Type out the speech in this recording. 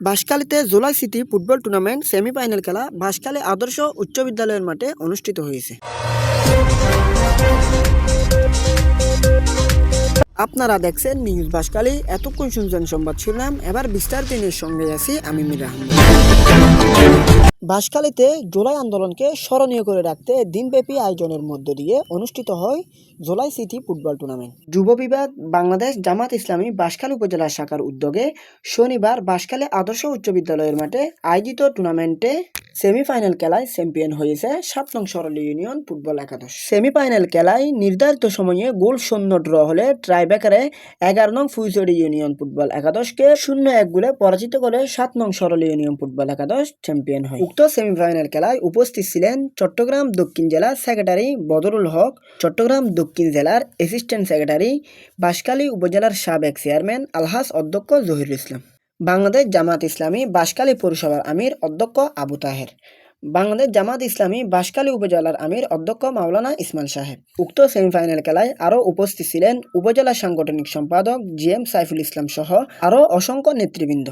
বাঁশখালীতে July city football tournament semifinal খেলা বাঁশখালী আদর্শ উচ্চ বিদ্যালয়ের মাঠে অনুষ্ঠিত হয়েছে। আপনারা দেখছেন নিউজ বাঁশখালী এতক্ষণ শুনছেন সংবাদ শিরোনাম। এবার বিস্তারিত সঙ্গে আছি আমি মির। বাঁশখালীতে জুলাই আন্দোলনকে স্মরণীয় করে রাখতে দিনব্যাপী আয়োজনের মধ্য দিয়ে অনুষ্ঠিত হয় জুলাই সিটি ফুটবল টুর্নামেন্ট। যুব বিভাগ, বাংলাদেশ জামাত ইসলামী বাঁশখালী উপজেলা শাখার উদ্যোগে শনিবার বাঁশখালী আদর্শ উচ্চ বিদ্যালয়ের মাঠে আয়োজিত টুর্নামেন্টে সেমিফাইনাল খেলায় চ্যাম্পিয়ন হয়েছে সাত নং সরল ইউনিয়ন ফুটবল একাদশ। সেমিফাইনাল খেলায় নির্ধারিত সময়ে গোল শূন্য ড্র হলে ট্রাইব্রেকারে এগারো নং ফুইচড়ি ইউনিয়ন ফুটবল একাদশকে শূন্য এক গোলে পরাজিত করে সাত নং সরল ইউনিয়ন ফুটবল একাদশ চ্যাম্পিয়ন হয়। উক্ত সেমিফাইনাল খেলায় উপস্থিত ছিলেন চট্টগ্রাম দক্ষিণ জেলা সেক্রেটারি বদরুল হক, চট্টগ্রাম দক্ষিণ জেলার অ্যাসিস্ট্যান্ট সেক্রেটারি বাঁশখালী উপজেলার সাবেক চেয়ারম্যান আলহাস অধ্যক্ষ জহিরুল ইসলাম। বাংলাদেশ জামাত ইসলামী বাসকালী পৌরসভার আমির অধ্যক্ষ আবু তাহের। বাংলাদেশ জামাত ইসলামী বাসকালী উপজেলার আমির অধ্যক্ষ মাওলানা ইসমাল সাহেব। উক্ত সেমিফাইনাল খেলায় আরও উপস্থিত ছিলেন উপজেলা সাংগঠনিক সম্পাদক জি এম সাইফুল ইসলাম সহ আরও অসংখ্য নেতৃবৃন্দ।